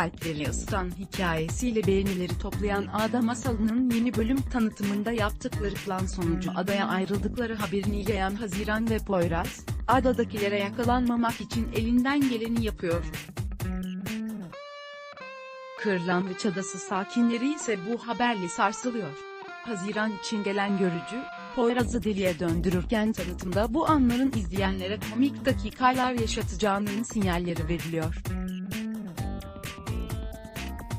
kalpleri ısıtan hikayesiyle beğenileri toplayan Ada Masalı'nın yeni bölüm tanıtımında yaptıkları plan sonucu adaya ayrıldıkları haberini yayan Haziran ve Poyraz, adadakilere yakalanmamak için elinden geleni yapıyor. Kırlangıç Adası sakinleri ise bu haberle sarsılıyor. Haziran için gelen görücü, Poyraz'ı deliye döndürürken tanıtımda bu anların izleyenlere komik dakikalar yaşatacağının sinyalleri veriliyor.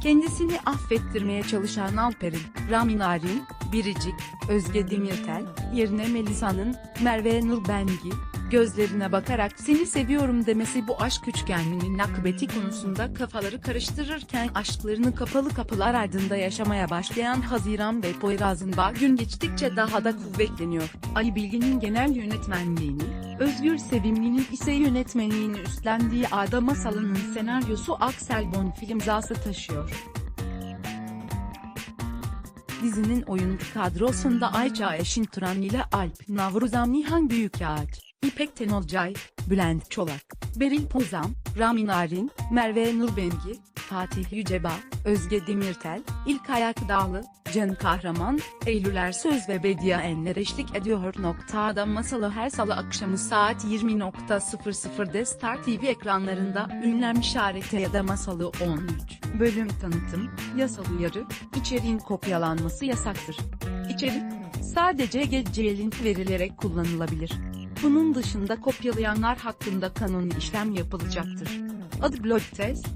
Kendisini affettirmeye çalışan Alper'in, Rami Narin, Biricik, Özge Demirtel, yerine Melisa'nın, Merve Nur Bengi, gözlerine bakarak seni seviyorum demesi bu aşk üçgeninin akıbeti konusunda kafaları karıştırırken aşklarını kapalı kapılar ardında yaşamaya başlayan Haziran ve Poyraz'ın bağ gün geçtikçe daha da kuvvetleniyor. Ali Bilgin'in genel yönetmenliğini, Özgür Sevimli'nin ise yönetmenliğini üstlendiği Ada Masalı'nın senaryosu Aksel Bon film imzası taşıyor. Dizinin oyuncu kadrosunda Ayça Eşin Turan ile Alp Navruzan Nihan Büyükağaç, İpek Tenolcay, Bülent Çolak, Beril Pozam, Rami Narin, Merve Nurbengi, Fatih Yüceba, Özge Demirtel, İlk Ayak Dağlı, Can Kahraman, Eylül Ersöz ve Bediye Enler eşlik ediyor. Noktada Masalı her salı akşamı saat 20.00'de Star TV ekranlarında ünlem işareti ya da Masalı 13. Bölüm tanıtım, yasal uyarı, içeriğin kopyalanması yasaktır. İçerik, sadece geceye link verilerek kullanılabilir. Bunun dışında kopyalayanlar hakkında kanuni işlem yapılacaktır. Adı Blog Test